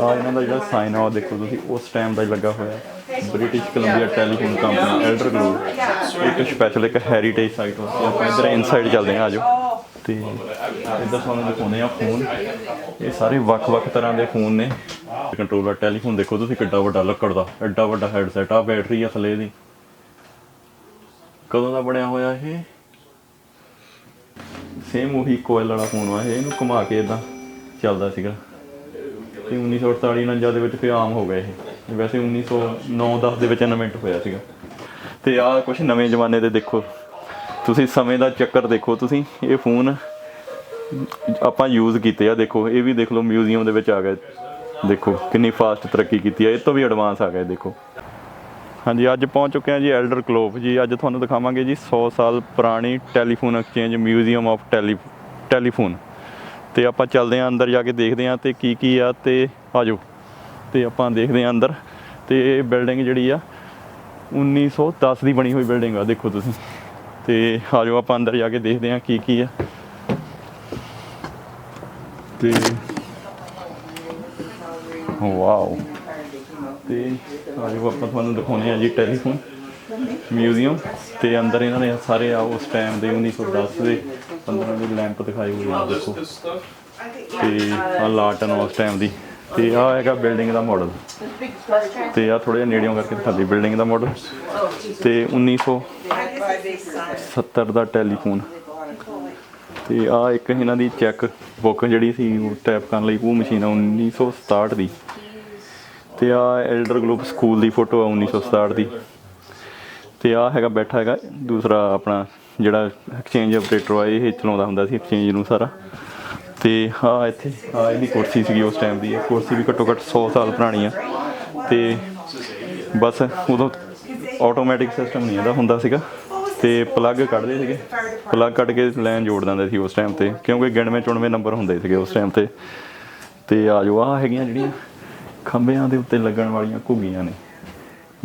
ਆ, ਇਹਨਾਂ ਦਾ ਜਿਹੜਾ ਸਾਈਨ ਆ, ਉਹ ਦੇਖੋ ਤੁਸੀਂ, ਉਸ ਟਾਈਮ ਦਾ ਹੀ ਲੱਗਾ ਹੋਇਆ। British Columbia telephone company Aldergrove ਇੱਕ ਸਪੈਸ਼ਲ ਇੱਕ ਹੈਰੀਟੇਜ ਸਾਈਟ ਵਾਸਤੇ ਆਪਾਂ ਇੱਧਰ ਇਨਸਾਈਡ ਚੱਲਦੇ ਹਾਂ ਆਜੋ ਤੇ ਇੱਧਰ ਤੁਹਾਨੂੰ ਦਿਖਾਉਂਦੇ ਆ ਫੋਨ ਇਹ ਸਾਰੇ ਵੱਖ-ਵੱਖ ਤਰ੍ਹਾਂ ਦੇ ਫੋਨ ਨੇ। ਕੰਟਰੋਲਰ ਟੈਲੀਫੋਨ ਦੇਖੋ ਤੁਸੀਂ, ਕਿੱਡਾ ਵੱਡਾ ਲੱਕੜ ਦਾ, ਐਡਾ ਵੱਡਾ ਹੈਡਸੈਟ ਆ ਬੈਟਰੀ ਆ ਥੱਲੇ ਦੀ। ਕਦੋਂ ਦਾ ਬਣਿਆ ਹੋਇਆ ਇਹ? ਸੇਮ ਉਹੀ ਕੋਇਲ ਵਾਲਾ ਫੋਨ ਆ ਇਹ ਇਹਨੂੰ ਘੁਮਾ ਕੇ ਇਦਾਂ ਚੱਲਦਾ ਸੀਗਾ। ਤੇ 1948 49 ਦੇ ਵਿੱਚ ਫਿਰ ਆਮ ਹੋ ਗਏ ਇਹ। ਵੈਸੇ 1909-10 ਦੇ ਵਿੱਚ ਇਨਵੈਂਟ ਹੋਇਆ ਸੀਗਾ। ਤੇ ਆਹ ਕੁਝ ਨਵੇਂ ਜ਼ਮਾਨੇ ਦੇ ਦੇਖੋ। ਤੁਸੀਂ ਸਮੇਂ ਦਾ ਚੱਕਰ ਦੇਖੋ। ਤੁਸੀਂ ਇਹ ਫੋਨ ਆਪਾਂ ਯੂਜ਼ ਕੀਤੇ ਆ, ਦੇਖੋ। ਇਹ ਵੀ ਦੇਖ ਲਓ ਮਿਊਜ਼ੀਅਮ ਦੇ ਵਿੱਚ ਆ ਗਏ। ਦੇਖੋ, ਕਿੰਨੀ ਫਾਸਟ ਤਰੱਕੀ ਕੀਤੀ ਹੈ ਇਹ ਤੋਂ ਵੀ ਐਡਵਾਂਸ ਆ ਗਏ, ਦੇਖੋ। ਹਾਂਜੀ, ਅੱਜ ਪਹੁੰਚ ਚੁੱਕੇ ਹਾਂ ਜੀ ਐਲਡਰ ਕਲੋਬ ਜੀ। ਅੱਜ ਤੁਹਾਨੂੰ ਦਿਖਾਵਾਂਗੇ ਜੀ 100 ਸਾਲ ਪੁਰਾਣੀ telephone exchange museum of tele telephone ਤੇ ਆਪਾਂ ਚੱਲਦੇ ਹਾਂ ਅੰਦਰ ਜਾ ਕੇ ਦੇਖਦੇ ਹਾਂ ਤੇ ਕੀ ਕੀ ਆ ਤੇ ਆਜੋ। ਤੇ ਆਪਾਂ ਦੇਖਦੇ ਹਾਂ ਅੰਦਰ ਤੇ ਇਹ ਬਿਲਡਿੰਗ ਜਿਹੜੀ ਆ 1910 ਦੀ ਬਣੀ ਹੋਈ ਬਿਲਡਿੰਗ ਆ, ਦੇਖੋ ਤੁਸੀਂ। ਤੇ ਆਜੋ ਆਪਾਂ ਅੰਦਰ ਜਾ ਕੇ ਦੇਖਦੇ ਹਾਂ ਕੀ ਕੀ ਆ। ਤੇ ਵਾਓ। ਤੇ ਆਜੋ ਆਪਾਂ ਤੁਹਾਨੂੰ ਦਿਖਾਉਂਦੇ ਆ ਜੀ ਟੈਲੀਫੋਨ। ਮਿਊਜ਼ੀਅਮ ਤੇ ਅੰਦਰ ਇਹਨਾਂ ਨੇ ਸਾਰੇ ਆ ਉਸ ਟਾਈਮ ਦੇ 1910 ਦੇ 15 ਦੇ ਲੈਂਪ ਦਿਖਾਏ ਹੋਏ ਆ, ਦੇਖੋ। ਤੇ ਆ ਲਾਟਨ ਉਸ ਟਾਈਮ ਦੀ, ਤੇ ਆ ਹੈਗਾ ਬਿਲਡਿੰਗ ਦਾ ਮਾਡਲ ਤੇ ਆ ਥੋੜੇ ਜਿਹਾ ਨੇੜਿਓਂ ਕਰਕੇ ਦਿਖਾਦੀ ਬਿਲਡਿੰਗ ਦਾ ਮਾਡਲ ਤੇ 1970 ਦਾ ਟੈਲੀਫੋਨ। ਤੇ ਆ ਇੱਕ ਇਹਨਾਂ ਦੀ ਚੈੱਕ ਬੁੱਕ ਜਿਹੜੀ ਸੀ, ਉਹ ਟੈਪ ਕਰਨ ਲਈ, ਉਹ ਮਸ਼ੀਨ ਆ 1967 ਦੀ। ਤੇ ਆ ਐਲਡਰ ਗਲੋਬ ਸਕੂਲ ਦੀ ਫੋਟੋ ਆ 1967 ਦੀ। ਤੇ ਆ ਹੈਗਾ, ਬੈਠਾ ਹੈਗਾ, ਦੂਸਰਾ ਆਪਣਾ ਜਿਹੜਾ ਐਕਸਚੇਂਜ ਆਪਰੇਟਰ ਆ ਇਹ ਚਲਾਉਂਦਾ ਹੁੰਦਾ ਸੀ ਐਕਸਚੇਂਜ ਨੂੰ ਸਾਰਾ। ਤੇ ਆ ਇੱਥੇ ਆ ਇਹਦੀ ਕੁਰਸੀ ਸੀਗੀ ਉਸ ਟਾਈਮ ਦੀ, ਇਹ ਕੁਰਸੀ ਵੀ ਘੱਟੋ ਘੱਟ 100 ਸਾਲ ਪੁਰਾਣੀ ਆ। ਤੇ ਬਸ ਉਦੋਂ ਆਟੋਮੈਟਿਕ ਸਿਸਟਮ ਨਹੀਂ ਇਹਦਾ ਹੁੰਦਾ ਸੀਗਾ। ਤੇ ਪਲੱਗ ਕੱਢਦੇ ਸੀਗੇ। ਪਲੱਗ ਕੱਢ ਕੇ ਲਾਈਨ ਜੋੜ ਦਿੰਦੇ ਸੀ ਉਸ ਟਾਈਮ ਤੇ, ਕਿਉਂਕਿ ਗਿਣਵੇਂ ਚੁਣਵੇਂ ਨੰਬਰ ਹੁੰਦੇ ਸੀਗੇ ਉਸ ਟਾਈਮ ਤੇ। ਤੇ ਆ ਜੋ ਆ ਹੈਗੀਆਂ ਜਿਹੜੀਆਂ ਖੰਭਿਆਂ ਦੇ ਉੱਤੇ ਲੱਗਣ ਵਾਲੀਆਂ ਘੁੱਗੀਆਂ ਨੇ।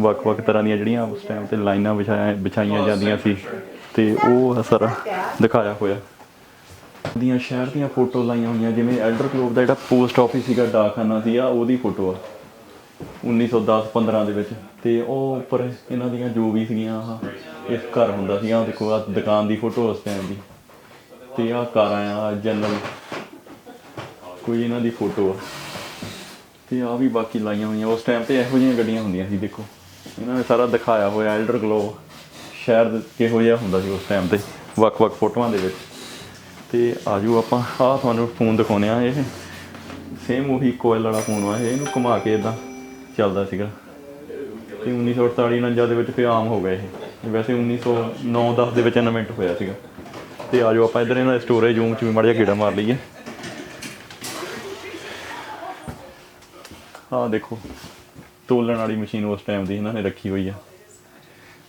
ਵੱਖ-ਵੱਖ ਤਰ੍ਹਾਂ ਦੀਆਂ ਜਿਹੜੀਆਂ ਉਸ ਟਾਈਮ ਤੇ ਲਾਈਨਾਂ ਵਿਛਾਇਆ, ਵਿਛਾਈਆਂ ਜਾਂਦੀਆਂ ਸੀ ਤੇ ਉਹ ਸਾਰਾ ਦਿਖਾਇਆ ਹੋਇਆ। ਦੀਆਂ ਸ਼ਹਿਰ ਦੀਆਂ ਫੋਟੋ ਲਾਈਆਂ ਹੋਈਆਂ, ਜਿਵੇਂ ਐਲਡਰ ਕਲੋਬ ਦਾ ਜਿਹੜਾ ਪੋਸਟ ਆਫਿਸ ਸੀਗਾ, ਡਾਕਖਾਨਾ ਸੀ ਆ ਉਹਦੀ ਫੋਟੋ ਆ। 1910-15 ਦੇ ਵਿੱਚ। ਤੇ ਉਹ ਉੱਪਰ ਇਹਨਾਂ ਦੀਆਂ ਜੋ ਵੀ ਸੀਗੀਆਂ, ਆਹ ਇਸ ਘਰ ਹੁੰਦਾ ਸੀ ਆ ਦੇਖੋ ਆ ਦੁਕਾਨ ਦੀ ਫੋਟੋ ਉਸ ਟਾਈਮ ਦੀ। ਤੇ ਆ ਕਾਰਾਂ ਆ ਜਨਰਲ। ਕੋਈ ਇਹਨਾਂ ਦੀ ਫੋਟੋ ਆ। ਤੇ ਆ ਵੀ ਬਾਕੀ ਲਾਈਆਂ ਹੋਈਆਂ, ਉਸ ਟਾਈਮ ਤੇ ਇਹੋ ਜਿਹੀਆਂ ਗੱਡੀਆਂ ਹੁੰਦੀਆਂ ਸੀ, ਦੇਖੋ। ਇਹਨਾਂ ਨੇ ਸਾਰਾ ਦਿਖਾਇਆ ਹੋਇਆ ਐਲਡਰ ਗਲੋ ਸ਼ਹਿਰ ਦੇ ਕਿਹੋ ਜਿਹਾ ਹੁੰਦਾ ਸੀ ਉਸ ਟਾਈਮ ਤੇ, ਵੱਖ-ਵੱਖ ਫੋਟੋਆਂ ਦੇ ਵਿੱਚ। ਤੇ ਆਜੋ ਆਪਾਂ, ਆਹ ਤੁਹਾਨੂੰ ਫੋਨ ਦਿਖਾਉਨੇ ਆ ਇਹ ਸੇਮ ਉਹੀ ਕੋਇਲ ਵਾਲਾ ਫੋਨ ਆ ਇਹ ਇਹਨੂੰ ਘੁਮਾ ਕੇ ਇਦਾਂ ਚੱਲਦਾ ਸੀਗਾ। ਤੇ 1948 49 ਦੇ ਵਿੱਚ ਫਿਰ ਆਮ ਹੋ ਗਿਆ ਇਹ। ਵੈਸੇ 1909-10 ਦੇ ਵਿੱਚ ਇਨਵੈਂਟ ਹੋਇਆ ਸੀਗਾ। ਤੇ ਆਜੋ ਆਪਾਂ ਇਧਰ ਇਹਨਾਂ ਦੇ ਸਟੋਰੇਜ ਰੂਮ 'ਚ ਵੀ ਮਾੜਾ ਜਿਹਾ ਗੇੜਾ ਮਾਰ ਲਈਏ। ਆਹ ਦੇਖੋ ਤੋਲਣ ਵਾਲੀ ਮਸ਼ੀਨ ਉਸ ਟਾਈਮ ਦੀ ਇਹਨਾਂ ਨੇ ਰੱਖੀ ਹੋਈ ਆ।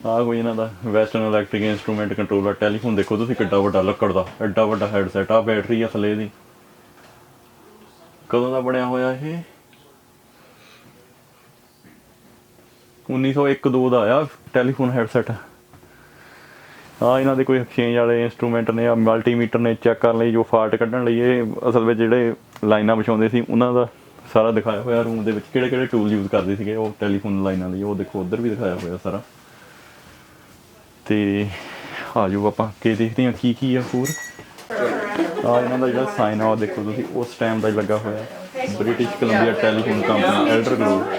ਆਹ ਕੋਈ ਇਹਨਾਂ ਦਾ western electric instrument controller telephone ਦੇਖੋ ਤੁਸੀਂ ਕਿੱਡਾ ਵੱਡਾ ਲੱਕੜ ਦਾ, ਐਡਾ ਵੱਡਾ ਹੈਡਸੈਟ ਆ ਬੈਟਰੀ ਆ ਥੱਲੇ ਦੀ। ਕਦੋਂ ਦਾ ਬਣਿਆ ਹੋਇਆ ਇਹ? 1901-2 ਦਾ ਆਇਆ ਟੈਲੀਫੋਨ ਹੈਡਸੈਟ ਆ ਇਹਨਾਂ ਦੇ ਕੋਈ ਐਕਸਚੇਂਜ ਵਾਲੇ ਇਨਸਟਰੂਮੈਂਟ ਨੇ ਆ ਮਲਟੀਮੀਟਰ ਨੇ ਚੈੱਕ ਕਰਨ ਲਈ ਜੋ ਫਾਲਟ ਕੱਢਣ ਲਈ ਇਹ ਅਸਲ ਵਿੱਚ ਜਿਹੜੇ ਲਾਈਨਾਂ ਵਿਛਾਉਂਦੇ ਸੀ, ਉਹਨਾਂ ਦਾ ਸਾਰਾ ਦਿਖਾਇਆ ਹੋਇਆ ਰੂਮ ਦੇ ਵਿੱਚ। ਕਿਹੜੇ ਕਿਹੜੇ ਟੂਲ ਯੂਜ਼ ਕਰਦੇ ਸੀਗੇ? ਉਹ ਟੈਲੀਫੋਨ ਲਾਈਨਾਂ ਲਈ ਉਹ ਦੇਖੋ, ਉਧਰ ਵੀ ਦਿਖਾਇਆ ਹੋਇਆ ਸਾਰਾ। ਤੇ ਆਜੋ ਆਪਾਂ ਕੀ ਦੇਖਦੇ ਹਾਂ ਕੀ ਕੀ ਆ ਹੋਰ। ਆ ਇਹਨਾਂ ਦਾ ਜਿਹੜਾ ਸਾਈਨ ਆ, ਉਹ ਦੇਖੋ ਤੁਸੀਂ, ਉਸ ਟਾਈਮ ਦਾ ਲੱਗਾ ਹੋਇਆ। British Columbia telephone company Aldergrove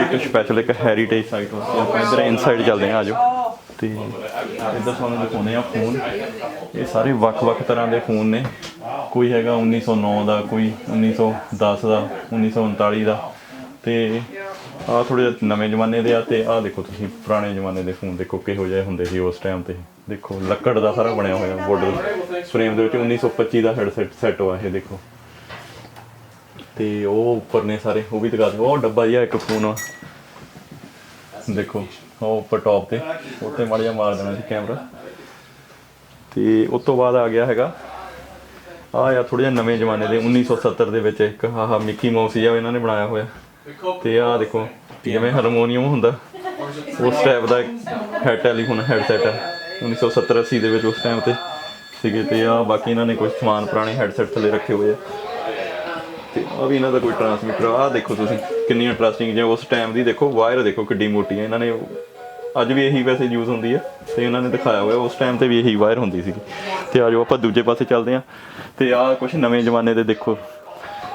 ਇੱਕ ਸਪੈਸ਼ਲ ਇੱਕ ਹੈਰੀਟੇਜ ਸਾਈਟ ਵਾਸਤੇ ਆਪਾਂ ਇੱਧਰ ਇਨਸਾਈਡ ਚੱਲਦੇ ਹਾਂ ਆਜੋ ਤੇ ਇੱਧਰ ਤੁਹਾਨੂੰ ਦਿਖਾਉਂਦੇ ਆ ਫੋਨ ਇਹ ਸਾਰੇ ਵੱਖ-ਵੱਖ ਤਰ੍ਹਾਂ ਦੇ ਫੋਨ ਨੇ। ਕੋਈ ਹੈਗਾ 1909 ਦਾ, ਕੋਈ 1910 ਦਾ 1939 ਦਾ। ਤੇ ਆਹ ਥੋੜੇ ਨਵੇਂ ਜ਼ਮਾਨੇ ਦੇ ਆ ਤੇ ਆਹ ਦੇਖੋ ਤੁਸੀਂ, ਪੁਰਾਣੇ ਜ਼ਮਾਨੇ ਦੇ ਫੋਨ ਦੇਖੋ ਕਿਹੋ ਜਿਹੇ ਹੁੰਦੇ ਸੀ ਉਸ ਟਾਈਮ ਤੇ। ਦੇਖੋ, ਲੱਕੜ ਦਾ ਸਾਰਾ ਬਣਿਆ ਹੋਇਆ ਬਾਰਡਰ ਫਰੇਮ ਦੇ ਵਿੱਚ 1925 ਦਾ ਹੈਡਸੈਟ ਸੈੱਟ ਆ ਇਹ ਦੇਖੋ। ਤੇ ਉਹ ਉੱਪਰ ਨੇ ਸਾਰੇ, ਉਹ ਵੀ ਦਿਖਾ ਦਿਓ। ਉਹ ਡੱਬਾ ਜਿਹਾ ਇੱਕ ਫੋਨ ਆ। ਦੇਖੋ, ਉਹ ਉੱਪਰ ਟੌਪ ਤੇ, ਉੱਤੇ ਮਾੜਾ ਜਿਹਾ ਮਾਰ ਦੇਣਾ ਸੀ ਕੈਮਰਾ ਤੇ ਉਸ ਤੋਂ ਬਾਅਦ ਆ ਗਿਆ ਹੈਗਾ। ਆ ਆ ਥੋੜੇ ਜਿਹਾ ਨਵੇਂ ਜ਼ਮਾਨੇ ਦੇ 1970 ਦੇ ਵਿੱਚ ਇੱਕ ਆਹ ਮਿੱਕੀ ਮਾਊਸ ਜਿਹਾ ਇਹਨਾਂ ਨੇ ਬਣਾਇਆ ਹੋਇਆ। ਤੇ ਆ ਦੇਖੋ ਜਿਵੇਂ ਹਾਰਮੋਨੀਅਮ ਹੁੰਦਾ। ਉਸ ਟਾਈਪ ਦਾ ਹੈ ਟੈਲੀਫੋਨ ਹੈਡਸੈਟ ਹੈ 1970 80 ਦੇ ਵਿੱਚ ਉਸ ਟਾਈਮ ਤੇ ਸੀਗੇ ਤੇ ਆ ਬਾਕੀ ਇਹਨਾਂ ਨੇ ਕੁਝ ਸਮਾਨ ਪੁਰਾਣੇ ਹੈਡਸੈਟ ਥੱਲੇ ਰੱਖੇ ਹੋਏ ਆ। ਤੇ ਆ ਵੀ ਇਹਨਾਂ ਦਾ ਕੋਈ ਟਰਾਂਸਮਿਟਰ ਆ। ਦੇਖੋ ਤੁਸੀਂ ਕਿੰਨੀ ਇੰਟਰਸਟਿੰਗ ਜੇ ਉਸ ਟਾਈਮ ਦੀ ਦੇਖੋ ਵਾਇਰ ਦੇਖੋ ਕਿੱਡੀ ਮੋਟੀ ਹੈ ਇਹਨਾਂ ਨੇ ਅੱਜ ਵੀ ਇਹੀ ਵੈਸੇ ਯੂਜ਼ ਹੁੰਦੀ ਆ, ਤੇ ਇਹਨਾਂ ਨੇ ਦਿਖਾਇਆ ਹੋਇਆ, ਉਸ ਟਾਈਮ ਤੇ ਵੀ ਇਹੀ ਵਾਇਰ ਹੁੰਦੀ ਸੀ ਤੇ ਆਜੋ ਆਪਾਂ ਦੂਜੇ ਪਾਸੇ ਚੱਲਦੇ ਹਾਂ ਤੇ ਆਹ ਕੁਝ ਨਵੇਂ ਜ਼ਮਾਨੇ ਦੇ ਦੇਖੋ।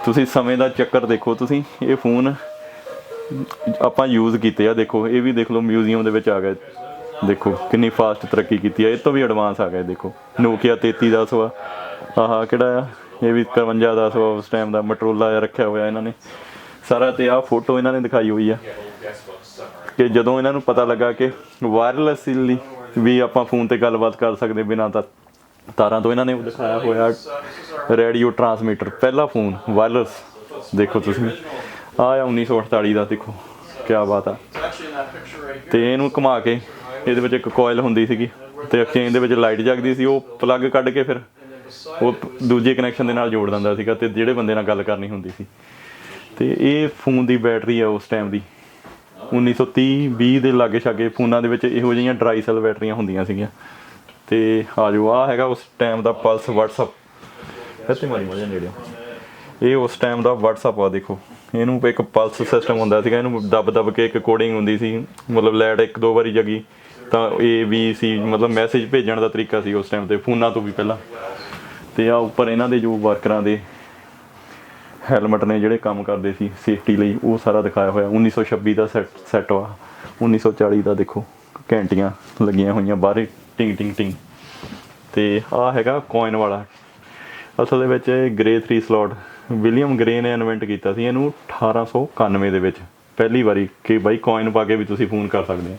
ਤੁਸੀਂ ਸਮੇਂ ਦਾ ਚੱਕਰ ਦੇਖੋ, ਤੁਸੀਂ ਇਹ ਫੋਨ ਆਪਾਂ ਯੂਜ਼ ਕੀਤੇ ਆ, ਦੇਖੋ, ਇਹ ਵੀ ਦੇਖ ਲਓ ਮਿਊਜ਼ੀਅਮ ਦੇ ਵਿੱਚ ਆ ਗਏ। ਦੇਖੋ, ਕਿੰਨੀ ਫਾਸਟ ਤਰੱਕੀ ਕੀਤੀ ਹੈ ਇਹ ਤੋਂ ਵੀ ਐਡਵਾਂਸ ਆ ਗਏ, ਦੇਖੋ। ਨੋਕੀਆ 3310 ਵਾ ਆਹ, ਕਿਹੜਾ ਆ? ਇਹ ਵੀ 5110 ਵਾ ਉਸ ਟਾਈਮ ਦਾ ਮਟਰੋਲਾ ਰੱਖਿਆ ਹੋਇਆ ਇਹਨਾਂ ਨੇ। ਸਾਰਾ ਤੇ ਆਹ ਫੋਟੋ ਇਹਨਾਂ ਨੇ ਦਿਖਾਈ ਹੋਈ ਆ। ਕਿ ਜਦੋਂ ਇਹਨਾਂ ਨੂੰ ਪਤਾ ਲੱਗਾ ਕਿ ਵਾਇਰਲੈਸਲੀ ਵੀ ਆਪਾਂ ਫੋਨ ਤੇ ਗੱਲਬਾਤ ਕਰ ਸਕਦੇ ਬਿਨਾਂ ਤਾਂ, ਤਾਰਾਂ ਤੋਂ ਇਹਨਾਂ ਨੇ ਦਿਖਾਇਆ ਹੋਇਆ ਰੇਡੀਓ ਟਰਾਂਸਮੀਟਰ ਪਹਿਲਾ ਫੋਨ ਵਾਇਰਲੈਸ ਦੇਖੋ ਤੁਸੀਂ। ਆਹ ਆ 1948 ਦਾ, ਦੇਖੋ ਕੀ ਬਾਤ ਆ। ਤੇ ਇਹਨੂੰ ਘੁਮਾ ਕੇ ਇਹਦੇ ਵਿੱਚ ਇੱਕ ਕੋਇਲ ਹੁੰਦੀ ਸੀਗੀ ਤੇ ਐਕਸਚੇਂਜ ਦੇ ਵਿੱਚ ਲਾਈਟ ਜਗਦੀ ਸੀ, ਉਹ ਪਲੱਗ ਕੱਢ ਕੇ ਫਿਰ ਉਹ ਦੂਜੇ ਕਨੈਕਸ਼ਨ ਦੇ ਨਾਲ ਜੋੜ ਦਿੰਦਾ ਸੀਗਾ ਤੇ ਜਿਹੜੇ ਬੰਦੇ ਨਾਲ ਗੱਲ ਕਰਨੀ ਹੁੰਦੀ ਸੀ। ਤੇ ਇਹ ਫੋਨ ਦੀ ਬੈਟਰੀ ਆ ਉਸ ਟਾਈਮ ਦੀ। 1930 20 ਦੇ ਲਾਗੇ ਛਾਗੇ ਫੋਨਾਂ ਦੇ ਵਿੱਚ ਇਹੋ ਜਿਹੀਆਂ ਡਰਾਈ ਸੈਲ ਬੈਟਰੀਆਂ ਹੁੰਦੀਆਂ ਸੀਗੀਆਂ। ਤੇ ਆਜੋ ਆ ਹੈਗਾ ਉਸ ਟਾਈਮ ਦਾ ਪਲਸ WhatsApp ਇੱਥੇ ਮਾਰੀ ਮਜਾ ਨੇੜੇ ਇਹ ਉਸ ਟਾਈਮ ਦਾ WhatsApp ਆ, ਦੇਖੋ। ਇਹਨੂੰ ਇੱਕ ਪਲਸ ਸਿਸਟਮ ਹੁੰਦਾ ਸੀਗਾ, ਇਹਨੂੰ ਦਬ ਦਬ ਕੇ ਇੱਕ ਕੋਡਿੰਗ ਹੁੰਦੀ ਸੀ। ਮਤਲਬ ਲੈਟ ਇੱਕ ਦੋ ਵਾਰੀ ਜਗੀ, ਤਾਂ A, B, C, ਮਤਲਬ ਮੈਸੇਜ ਭੇਜਣ ਦਾ ਤਰੀਕਾ ਸੀ ਉਸ ਟਾਈਮ ਤੇ, ਫੋਨਾਂ ਤੋਂ ਵੀ ਪਹਿਲਾਂ। ਤੇ ਆ ਉੱਪਰ ਇਹਨਾਂ ਦੇ ਜੋ ਵਰਕਰਾਂ ਦੇ ਹੈਲਮਟ ਨੇ ਜਿਹੜੇ ਕੰਮ ਕਰਦੇ ਸੀ ਸੇਫਟੀ ਲਈ, ਉਹ ਸਾਰਾ ਦਿਖਾਇਆ ਹੋਇਆ। 1926 ਦਾ ਸੈਟ ਸੈਟ ਵਾ। 1940 ਦਾ ਦੇਖੋ, ਘੰਟੀਆਂ ਲੱਗੀਆਂ ਹੋਈਆਂ, ਬਾਹਰੇ ਟਿੰਗ ਟਿੰਗ ਟਿੰਗ। ਤੇ ਆ ਹੈਗਾ ਕੋਇਨ ਵਾਲਾ। ਅਸਲ ਦੇ ਵਿੱਚ ਇਹ ਗ੍ਰੇ 3 ਸਲੋਟ ਵਿਲੀਅਮ ਗ੍ਰੇ ਨੇ ਇਨਵੈਂਟ ਕੀਤਾ ਸੀ ਇਹਨੂੰ 1891 ਦੇ ਵਿੱਚ। ਪਹਿਲੀ ਵਾਰੀ ਕਿ ਬਾਈ ਕੋਇਨ ਪਾ ਕੇ ਵੀ ਤੁਸੀਂ ਫੋਨ ਕਰ ਸਕਦੇ ਹੋ।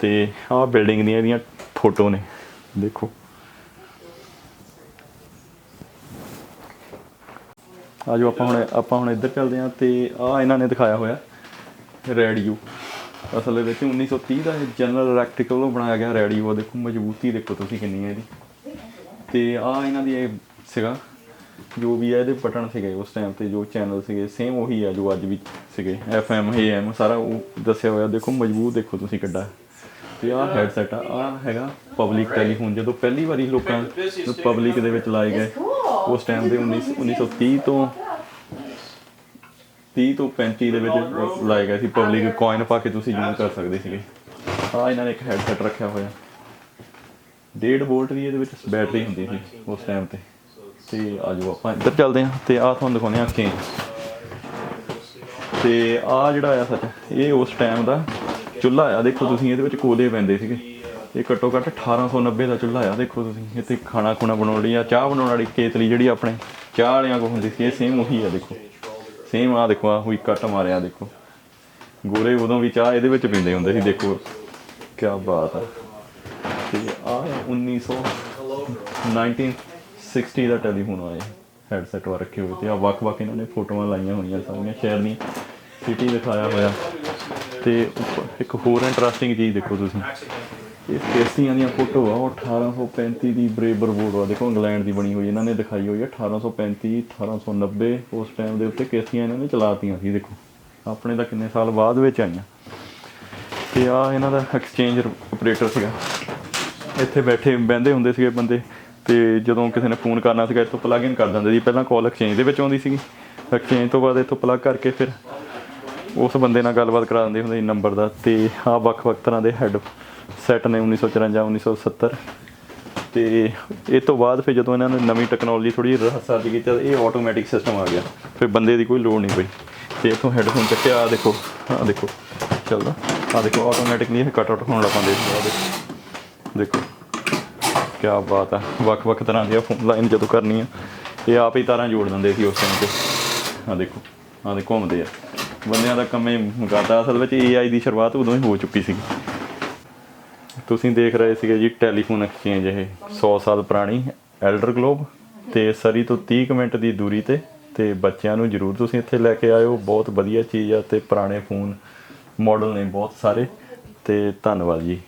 ਤੇ ਆਹ ਬਿਲਡਿੰਗ ਦੀਆਂ ਇਹਦੀਆਂ ਫੋਟੋ ਨੇ। ਦੇਖੋ। ਆਜੋ ਆਪਾਂ ਹੁਣ ਆਪਾਂ ਹੁਣ ਇੱਧਰ ਚੱਲਦੇ ਹਾਂ ਤੇ ਆ ਇਹਨਾਂ ਨੇ ਦਿਖਾਇਆ ਹੋਇਆ ਰੇਡੀਓ ਅਸਲ ਦੇ ਵਿੱਚ 1930 ਦਾ ਜਨਰਲ ਇਲੈਕਟ੍ਰੀਕਲ ਨੂੰ ਬਣਾਇਆ ਗਿਆ ਰੇਡੀਓ ਦੇਖੋ ਮਜ਼ਬੂਤੀ ਦੇਖੋ ਤੁਸੀਂ ਕਿੰਨੀ ਹੈ ਇਹਦੀ। ਤੇ ਆ ਇਹਨਾਂ ਦੀ ਇਹ ਸੀਗਾ, ਜੋ ਵੀ ਹੈ ਇਹਦੇ ਬਟਨ ਸੀਗੇ ਉਸ ਟਾਈਮ ਤੇ ਜੋ ਚੈਨਲ ਸੀਗੇ ਸੇਮ ਉਹੀ ਆ ਜੋ ਅੱਜ ਵੀ ਸੀਗੇ ਐੱਫ ਐਮ ਏ ਐਮ ਸਾਰਾ ਉਹ ਦੱਸਿਆ ਹੋਇਆ। ਦੇਖੋ ਮਜ਼ਬੂਤ ਦੇਖੋ ਤੁਸੀਂ ਕਿੱਡਾ। ਤੇ ਆਹ ਹੈਡਸੈਟ ਆ, ਆਹ ਹੈਗਾ ਪਬਲਿਕ ਟੈਲੀਫੋਨ ਜਦੋਂ ਪਹਿਲੀ ਵਾਰੀ ਲੋਕਾਂ ਪਬਲਿਕ ਦੇ ਵਿੱਚ ਲਾਏ ਗਏ ਉਸ ਟਾਈਮ ਦੇ 19 1930 ਤੋਂ 30 ਤੋਂ 35 ਦੇ ਵਿੱਚ ਲਾਏ ਗਏ ਸੀ ਪਬਲਿਕ ਕੋਇਨ ਪਾ ਕੇ ਤੁਸੀਂ ਯੂਜ਼ ਕਰ ਸਕਦੇ ਸੀਗੇ। ਆ ਇਹਨਾਂ ਨੇ ਇੱਕ ਹੈਡਸੈਟ ਰੱਖਿਆ ਹੋਇਆ। 1.5 ਵੋਲਟ ਦੀ ਇਹਦੇ ਵਿੱਚ ਬੈਟਰੀ ਹੁੰਦੀ ਸੀ ਉਸ ਟਾਈਮ ਤੇ। ਤੇ ਆਜੋ ਆਪਾਂ ਇੱਧਰ ਚੱਲਦੇ ਹਾਂ ਤੇ ਆ ਤੁਹਾਨੂੰ ਦਿਖਾਉਂਦੇ ਹਾਂ ਕੇ ਤੇ ਆ ਜਿਹੜਾ ਆ ਸੱਚ, ਇਹ ਉਸ ਟਾਈਮ ਦਾ ਚੁੱਲ੍ਹਾ ਆ। ਦੇਖੋ ਤੁਸੀਂ ਇਹਦੇ ਵਿੱਚ ਕੋਲੇ ਪੈਂਦੇ ਸੀਗੇ। ਇਹ ਘੱਟੋ ਘੱਟ 1890 ਦਾ ਚੁੱਲ੍ਹਾ ਆ। ਦੇਖੋ ਤੁਸੀਂ, ਇੱਥੇ ਖਾਣਾ ਖੁਣਾ ਬਣਾਉਣ ਲਈ ਆ, ਚਾਹ ਬਣਾਉਣ ਵਾਲੀ ਕੇਤਲੀ ਜਿਹੜੀ ਆਪਣੇ ਚਾਹ ਵਾਲਿਆਂ ਕੋਲ ਹੁੰਦੀ ਸੀ, ਇਹ ਸੇਮ ਉਹੀ ਆ, ਦੇਖੋ। ਸੇਮ ਆ, ਦੇਖੋ ਆ ਹੋਈ ਕੱਟ ਮਾਰਿਆ, ਦੇਖੋ। ਗੋਰੇ ਉਦੋਂ ਵੀ ਚਾਹ ਇਹਦੇ ਵਿੱਚ ਪੀਂਦੇ ਹੁੰਦੇ ਸੀ, ਦੇਖੋ। ਕੀ ਬਾਤ ਆ। ਤੇ ਆ 1900 1960 ਦਾ ਟੈਲੀਫੋਨ ਆਇਆ। ਹੈਡਸੈਟ ਵਾ ਰੱਖੇ ਹੋਏ ਤੇ ਆ ਵੱਖ-ਵੱਖ ਇਹਨਾਂ ਨੇ ਫੋਟੋਆਂ ਲਾਈਆਂ ਹੋਈਆਂ ਸਾਰੀਆਂ, ਸ਼ਹਿਰ ਦੀਆਂ ਸਿਟੀ ਦਿਖਾਇਆ ਹੋਇਆ। ਤੇ ਉੱਪਰ ਇੱਕ ਹੋਰ ਇੰਟਰਸਟਿੰਗ ਚੀਜ਼ ਦੇਖੋ ਤੁਸੀਂ। ਇਹ ਕੇਸੀਆਂ ਦੀਆਂ ਫੋਟੋ ਆ ਉਹ 1835 ਦੀ ਬਰੇਬਰ ਬੋਰਡ ਆ। ਦੇਖੋ, ਇੰਗਲੈਂਡ ਦੀ ਬਣੀ ਹੋਈ, ਇਹਨਾਂ ਨੇ ਦਿਖਾਈ ਹੋਈ ਆ 1835 1890 ਉਸ ਟਾਈਮ ਦੇ ਉੱਤੇ ਕੇਸੀਆਂ ਇਹਨਾਂ ਨੇ ਚਲਾਤੀਆਂ ਸੀ, ਦੇਖੋ। ਆਪਣੇ ਤਾਂ ਕਿੰਨੇ ਸਾਲ ਬਾਅਦ ਵਿੱਚ ਆਈਆਂ। ਤੇ ਆ ਇਹਨਾਂ ਦਾ ਐਕਸਚੇਂਜ ਆਪਰੇਟਰ ਸੀਗਾ। ਇੱਥੇ ਬੈਠੇ, ਬਹਿੰਦੇ ਹੁੰਦੇ ਸੀਗੇ ਬੰਦੇ, ਤੇ ਜਦੋਂ ਕਿਸੇ ਨੇ ਫੋਨ ਕਰਨਾ ਸੀਗਾ, ਇੱਥੋਂ ਪਲੱਗ ਇਨ ਕਰ ਦਿੰਦੇ ਸੀ। ਪਹਿਲਾਂ ਕਾਲ ਐਕਸਚੇਂਜ ਦੇ ਵਿੱਚ ਆਉਂਦੀ ਸੀਗੀ। ਐਕਸਚੇਂਜ ਤੋਂ ਬਾਅਦ ਇੱਥੋਂ ਪਲੱਗ ਕਰਕੇ ਫਿਰ ਉਸ ਬੰਦੇ ਨਾਲ ਗੱਲਬਾਤ ਕਰਾ ਦਿੰਦੇ ਹੁੰਦੇ ਸੀ ਨੰਬਰ ਦਾ, ਤੇ ਆ ਵੱਖ-ਵੱਖ ਤਰ੍ਹਾਂ ਦੇ ਹੈੱਡ ਸੈੱਟ ਨੇ 1954 1970 ਤੇ ਇਹ ਤੋਂ ਬਾਅਦ ਫਿਰ ਜਦੋਂ ਇਹਨਾਂ ਨੇ ਨਵੀਂ ਟੈਕਨੋਲੋਜੀ ਥੋੜੀ ਸਰਚ ਕੀਤੀ, ਤਾਂ ਇਹ ਆਟੋਮੈਟਿਕ ਸਿਸਟਮ ਆ ਗਿਆ। ਫਿਰ ਬੰਦੇ ਦੀ ਕੋਈ ਲੋੜ ਨਹੀਂ ਪਈ। ਤੇ ਇਥੋਂ ਹੈੱਡਫੋਨ ਚੱਕਿਆ ਆ ਦੇਖੋ ਆ ਦੇਖੋ, ਚੱਲਦਾ। ਆ ਦੇਖੋ ਆਟੋਮੈਟਿਕਲੀ ਇਹ ਕੱਟ ਆਊਟ ਹੋਣ ਲੱਗ ਪੈਂਦੇ। ਸੀ ਆਹ ਦੇਖੋ ਦੇਖੋ ਕੀ ਬਾਤ ਆ। ਵੱਖ-ਵੱਖ ਤਰ੍ਹਾਂ ਦੀਆਂ ਫੋਨ ਲਾਈਨ ਜਦੋਂ ਕਰਨੀ ਆ ਇਹ ਆਪ ਹੀ ਤਾਰਾਂ ਜੋੜ ਦਿੰਦੇ ਸੀ ਉਸ ਟਾਈਮ ਤੇ। ਆ ਦੇਖੋ ਆ ਦੇ ਘੁੰਮਦੇ ਆ। ਬੰਦਿਆਂ ਦਾ ਕੰਮ ਕੰਮੇ ਮੁਕਾਤਾ, ਅਸਲ ਵਿੱਚ AI ਦੀ ਸ਼ੁਰੂਆਤ ਉਦੋਂ ਹੀ ਹੋ ਚੁੱਕੀ ਸੀ ਤੁਸੀਂ ਦੇਖ ਰਹੇ ਸੀਗੇ ਜੀ ਟੈਲੀਫੋਨ ਐਕਸਚੇਂਜ ਇਹ 100 ਸਾਲ ਪੁਰਾਣੀ ਐਲਡਰ ਗਲੋਬ ਤੇ ਸਰੀ ਤੋਂ 30 ਕੁ ਮਿੰਟ ਦੀ ਦੂਰੀ ਤੇ ਤੇ ਬੱਚਿਆਂ ਨੂੰ ਜਰੂਰ ਤੁਸੀਂ ਇੱਥੇ ਲੈ ਕੇ ਆਇਓ। ਬਹੁਤ ਵਧੀਆ ਚੀਜ਼ ਆ ਤੇ ਪੁਰਾਣੇ ਫੋਨ ਮਾਡਲ ਨੇ ਬਹੁਤ ਸਾਰੇ ਤੇ ਧੰਨਵਾਦ ਜੀ।